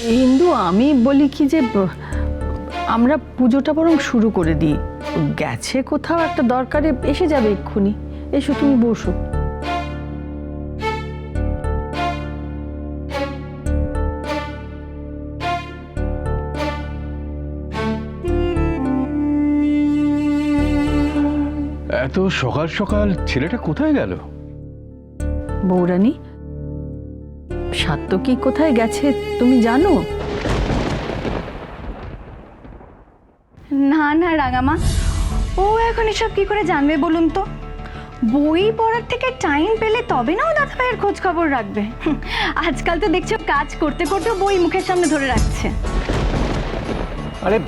হিন্দু আমি বলি কি যে আমরা পুজোটা বরং শুরু করে দিই। গেছে কোথাও একটা দরকারে এসে যাবে এক্ষুনি। এসো তুমি বসো। এত সকাল সকাল ছেলেটা কোথায় গেল? বৌরানী সাত্তকী কোথায় গেছে তুমি জানো? না না রাঙামা। ও এখন এসব কি করে জানবে বলুন তো? বই পড়ার থেকে টাইম পেলে তবে না ও দাদা ভাইয়ের খোঁজ খবর রাখবে। আজকাল তো দেখছ কাজ করতে করতেও বই মুখের সামনে ধরে রাখছে। আরে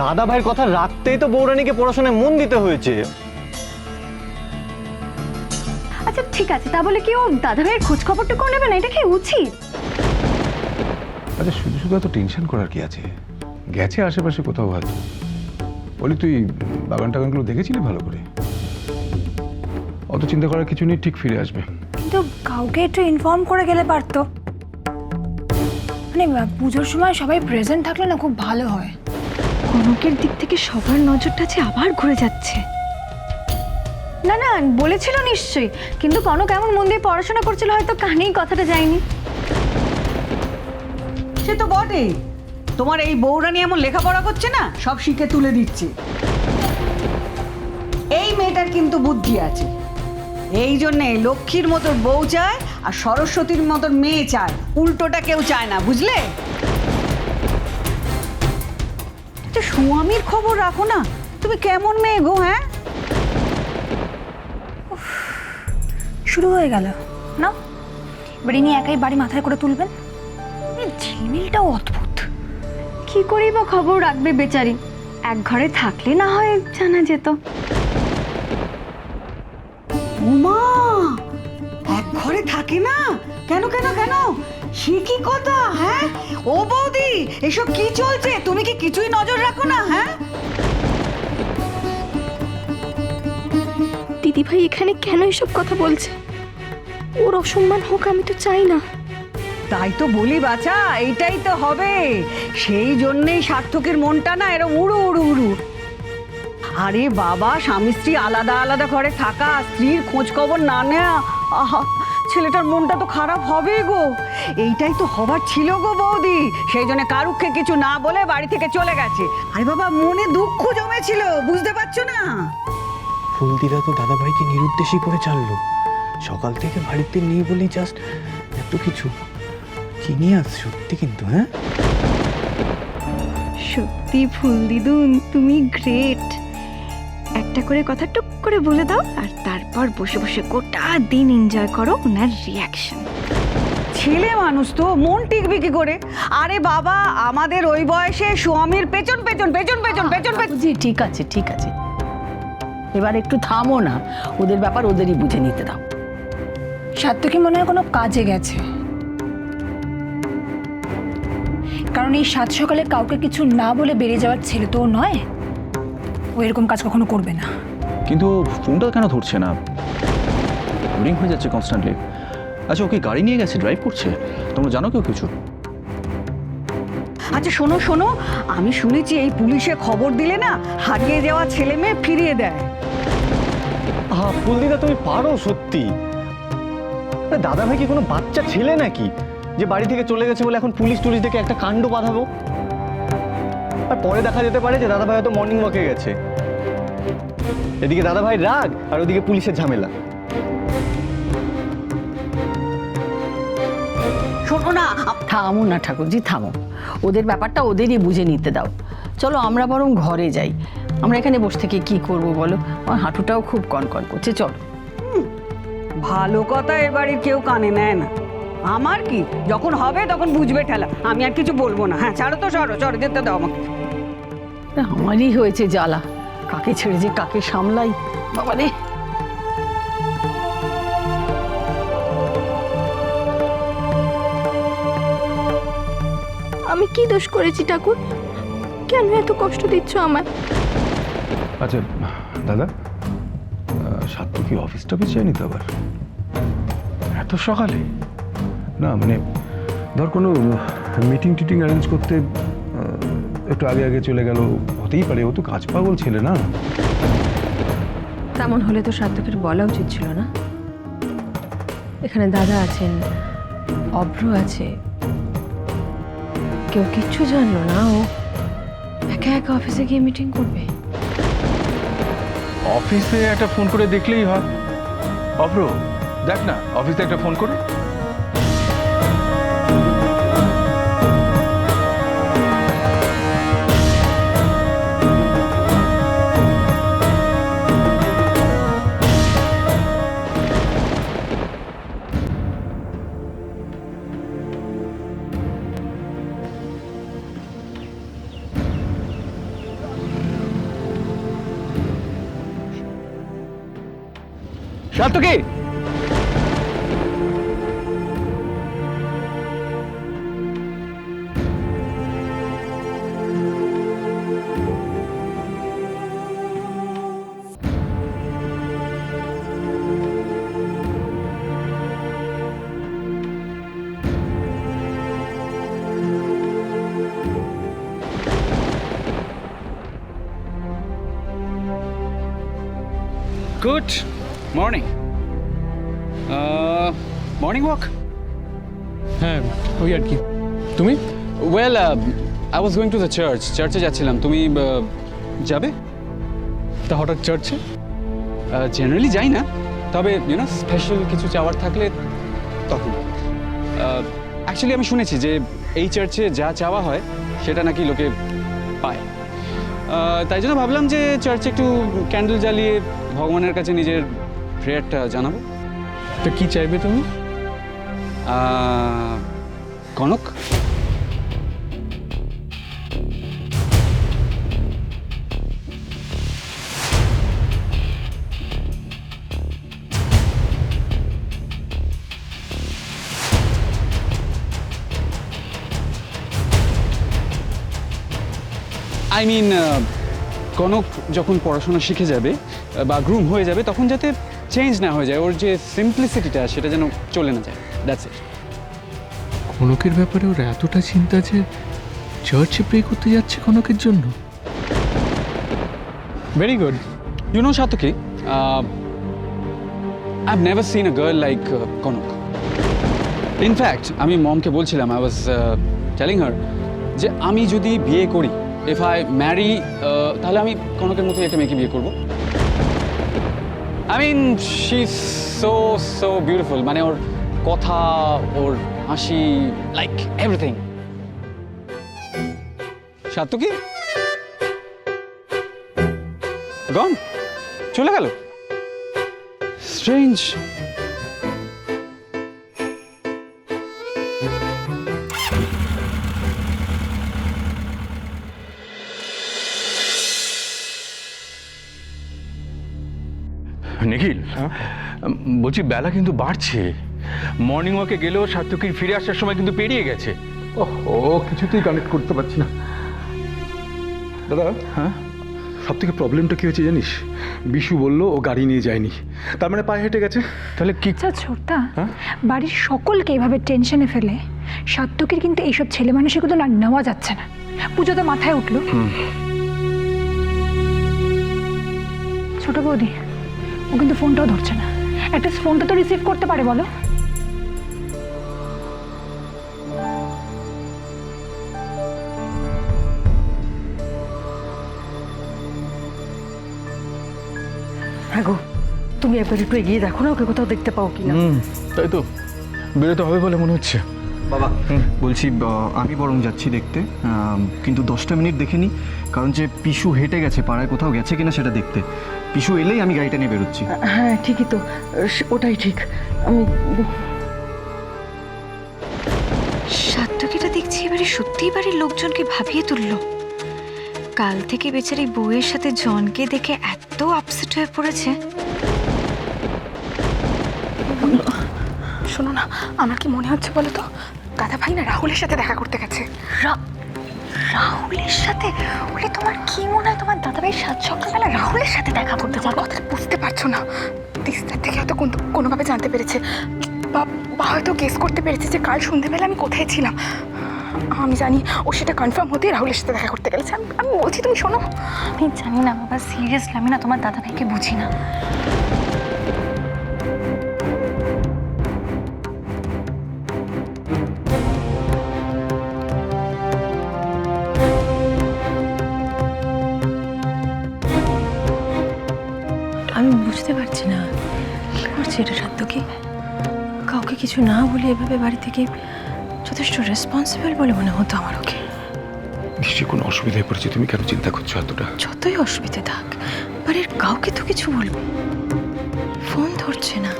দাদা ভাইয়ের কথা রাখতেই তো বৌরানীকে পড়াশোনায় মন দিতে হয়েছে। ঠিক আছে তা বলে কি ও দাদা ভাইয়ের খোঁজ খবরটুকু নেবে না? এটা কি উচিত? আচ্ছা শুধু শুধু এত টেনশন করার কি আছে? গেছে আশেপাশে কোথাও হয়তো। বলি তুই বাগান টাগানগুলো দেখেছিলি ভালো করে? অত চিন্তা করার কিছু নেই ঠিক ফিরে আসবে। কিন্তু কাউকে একটু ইনফর্ম করে গেলে পারতো। মানে পুজোর সময় সবাই প্রেজেন্ট থাকলে না খুব ভালো হয়। কনকের দিক থেকে সবার নজরটা যে আবার ঘুরে যাচ্ছে। না না, বলেছিল নিশ্চয়ই। কিন্তু কনক এমন মন দিয়ে পড়াশোনা করছিল, হয়তো কানেই কথাটা যায়নি। সে তো বটেই। তোমার এই বৌরানি এমন লেখাপড়া করছে না? সব শিখে তুলে দিচ্ছে। এই মেয়েটার কিন্তু বুদ্ধি আছে। এই জন্যে লক্ষ্মীর মতো বউ চায় আর সরস্বতীর মতন মেয়ে চায়। উল্টোটা কেউ চায় না, বুঝলে? স্বামীর খবর রাখো না। তুমি কেমন মেয়ে গো হ্যাঁ? শুরু হয়ে গেল। না এবার ইনি একাই বাড়ি মাথায় করে তুলবেন। এই ঝিলমিলটাও অদ্ভুত। কি করেই বা খবর রাখবে বেচারি? এক ঘরে থাকলে না হয় জানা যেত। উমা এক ঘরে থাকে না? কেন কেন কেন? সে কি কথা হ্যাঁ? ও বৌদি এসব কি চলছে? তুমি কি কিছুই নজর রাখো না হ্যাঁ? দিদিভাই এখানে কেন এসব কথা বলছে? ওর অসম্মান হোক, আমি তো চাই না। তাই তো বলি বাছা, এটাই তো হবে। সেই জন্যেই সার্থকের মনটা না এরম উড়ু উড়ু উড়ু। আরে বাবা, স্বামী স্ত্রী আলাদা আলাদা ঘরে থাকা, স্ত্রীর খোঁজ খবর না নেওয়া আহা, ছেলেটার মনটা তো খারাপ হবে গো। এইটাই তো হবার ছিল গো বৌদি। সেই জন্য কারুক্ষে কিছু না বলে বাড়ি থেকে চলে গেছে। আরে বাবা, মনে দুঃখ জমেছিল, বুঝতে পারছ না? ফুলদিরা তো দাদা ভাইকে নিরুদ্দেশই করে চাললো। সকাল থেকে বাড়িতে নেই বলেই জাস্ট এত কিছু। জিনিয়াস সত্যি কিন্তু হ্যাঁ? সত্যি ফুল দিদুন তুমি গ্রেট একটা করে কথা টুক করে বলে দাও আর তারপর বসে বসে গোটা দিন এনজয় করো ওনার রিয়াকশন ছেলে মানুষ তো মন টিকবে কি করে? আরে বাবা আমাদের ওই বয়সে স্বামীর পেছন পেছন পেছন পেছন পেছন পেছন জি ঠিক আছে ঠিক আছে। এবার একটু থামো না। ওদের ব্যাপার ওদেরই বুঝে নিতে দাও। সাত্তকী মনে হয় কোনো কাজে গেছে। কারণ এই সাত সকালে কাউকে কিছু না বলে বেরিয়ে যাওয়ার ছেলে তো নয়। ও এরকম কাজ কখনো করবে না। কিন্তু ফোনটা কেন ধরছে না? রিং হয়ে যাচ্ছে কনস্ট্যান্টলি আচ্ছা ওকে গাড়ি নিয়ে গেছে? ড্রাইভ করছে? তোমরা জানো কেউ কিছু? আচ্ছা শোনো শোনো। আমি শুনেছি এই পুলিশে খবর দিলে না হারিয়ে যাওয়া ছেলে মেয়ে ফিরিয়ে দেয়। আহা ফুলদিদা তুমি পারো সত্যি। দাদা ভাই কি কোনো বাচ্চা ছেলে নাকি? যে বাড়ি থেকে চলে গেছে বলে এখন পুলিশ টুলিশ দেখে একটা কাণ্ড বাঁধাবো? আর পরে দেখা যেতে পারে যে দাদা ভাই হয়তো মর্নিং ওয়াকে গেছে। এদিকে দাদা ভাই রাগ আর ওদিকে পুলিশের ঝামেলা। শোনো না থামো না ঠাকুরজি থামো। ওদের ব্যাপারটা ওদেরই বুঝে নিতে দাও। চলো আমরা বরং ঘরে যাই। আমরা এখানে বসে থেকে কি করব বলো? আমার হাঁটুটাও খুব কনকন করছে চলো। ভালো কথা এ বাড়ির কেউ কানে নেয় না। আমার কি? যখন হবে তখন বুঝবে ঠেলা। আমি আর কিছু বলব না। হ্যাঁ ছাড়ো তো সরো সরো যেতে দাও আমাকে। আমারই হয়েছে জ্বালা। কাকে ছেড়ে যে কাকে সামলাই? বাবা রে। আমি কি দোষ করেছি ঠাকুর? কেন এত কষ্ট দিচ্ছ আমার আচ্ছা দাদা সাত্তু কি অফিস টফিস যায়নি তো আবার? এত সকালে? না মানে ধর কোনো মিটিং টিটিং অ্যারেঞ্জ করতে একটু আগে আগে চলে গেল, হতেই পারে, ও তো কাজ পাগল ছেলে না? তেমন হলে তো সার্থকের বলা উচিত ছিল না? এখানে দাদা আছেন, অভ্র আছে। কেউ কিচ্ছু জানলো না ও? একা একা অফিসে গিয়ে মিটিং করবে? অফিসে একটা ফোন করে দেখলেই হয়। অভ্র দেখ না অফিসে একটা ফোন করে। Sarthaki good morning morning walk হ্যাঁ ওই আর কি। তুমি? Well I was going to the church চার্চে যাচ্ছিলাম। তুমি uh, যাবে? তা হঠাৎ চার্চে জেনারেলি যাই না। তবে ইউনো স্পেশাল কিছু চাওয়ার থাকলে তখন। অ্যাকচুয়ালি আমি শুনেছি যে এই চার্চে যা চাওয়া হয় সেটা নাকি লোকে পায়। তাই জন্য ভাবলাম যে চার্চে একটু ক্যান্ডেল জ্বালিয়ে ভগবানের কাছে নিজের প্রেয়ারটা জানাব? তা কি চাইবে তুমি? কনক? আই মিন কনক যখন পড়াশোনা শিখে যাবে বা গ্রুম হয়ে যাবে তখন যাতে চেঞ্জ না হয়ে যায় ওর যে সিম্পলিসিটিটা সেটা যেন চলে না যায়। দ্যাটস ইট কনকের ব্যাপারে ওর এতটা চিন্তা যে চার্চে প্রে করতে যাচ্ছে কনকের জন্য? Very good you know Shatuki, uh, I've never seen a girl like Kanak. In আমি মমকে বলছিলাম আই ওয়াজ টেলিং হার যে আমি যদি বিয়ে করি ইফ আই ম্যারি তাহলে আমি কনকের মতো একটা মেয়েকে বিয়ে করব। I mean she so so beautiful মানে ওর কথা, ওর হাসি লাইক এভরিথিং সাতুকি গন, চলে গেল? স্ট্রেঞ্জ নিখিল বলছি বেলা কিন্তু বাড়ছে। মর্নিং ওয়াকে গেলেও সার্থকী ফিরে আসার সময় কিন্তু পেরিয়ে গেছে। ও কিছুতেই কানেক্ট করতে পারছি না। দাদা হ্যাঁ? সব থেকে প্রবলেমটা কি হয়েছে জানিস? বিশু বলল ও গাড়ি নিয়ে যায়নি। তার মানে পায়ে হেঁটে গেছে। তাহলে কি আচ্ছা ছোট্টা হ্যাঁ? বাড়ির সকলকে এইভাবে টেনশনে ফেলে সাত্তকের কিন্তু এইসব ছেলে মানুষের না নেওয়া যাচ্ছে না। পুজো তো মাথায় উঠল। ছোট বৌদি ও কিন্তু ফোনটাও ধরছে না। একটা ফোনটা তো রিসিভ করতে পারে বলো। হ্যাঁ গো তুমি একবার একটু এগিয়ে দেখো না ওকে কোথাও দেখতে পাও কিনা। হুম তাই তো। বেরোতে হবে বলে মনে হচ্ছে। বাবা বলছি আমি বরং যাচ্ছি দেখতে। কিন্তু দশটা মিনিট দেখে নিই কারণ যে পিসু হেঁটে গেছে পাড়ায় কোথাও গেছে কিনা সেটা দেখতে। পিসু এলেই আমি গাড়িটা নিয়ে বেরোচ্ছি। হ্যাঁ ঠিকই তো। ওটাই ঠিক। আমি সাত্তকীটা দেখছি এবারে সত্যিই বাড়ির লোকজনকে ভাবিয়ে তুললো। কাল থেকে বেচারি বউয়ের সাথে জনকে দেখে এত আপসেট হয়ে পড়েছে। শোনো না আমার কি মনে হচ্ছে বলো তো? দাদা ভাই না রাহুলের সাথে দেখা করতে গেছে? রাহুলের সাথে? বলে তোমার কি মনে হয়? তোমার দাদা ভাই সাত সকালবেলা রাহুলের সাথে দেখা করতে যাব কথা? বুঝতে পারছ না। তিস্তার থেকে হয়তো কোন- কোনোভাবে জানতে পেরেছে। বা হয়তো গেস করতে পেরেছে যে কাল সন্ধেবেলা আমি কোথায় ছিলাম। আমি জানি ও সেটা কনফার্ম হতে রাহুলের সাথে দেখা করতে আমি আমি বলছি তুমি শোনো। আমি জানি না বাবা সিরিয়াসলি আমি না তোমার দাদা ভাইকে বুঝি না। আমি বুঝতে পারছি না। কি করছে এটা সাধ্য কি? কাউকে কিছু না বলে এভাবে বাড়ি থেকে যথেষ্ট রেসপন্সিবল বলে মনে হতো আমার ওকে। নিশ্চয়ই কোনো অসুবিধায় পড়েছে। তুমি কেন চিন্তা করছ এতটা? যতই অসুবিধে থাক বাড়ির কাউকে তো কিছু বলব। ফোন ধরছে না।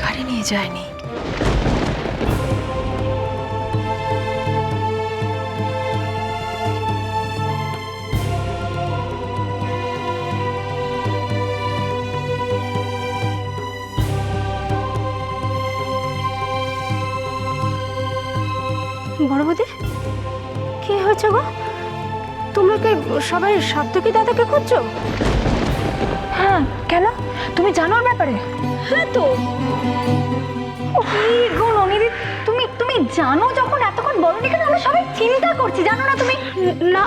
গাড়ি নিয়ে যায়নি। হয়েছে গো? তোমরা কি সবাই সাত্তকী দাদাকে খুঁজছো? হ্যাঁ কেন? তুমি জানো ওর ব্যাপারে? হ্যাঁ তো। কি গো ননিদি তুমি তুমি জানো যখন এতক্ষণ বলনি কেন? আমরা সবাই চিন্তা করছি জানো না তুমি? না।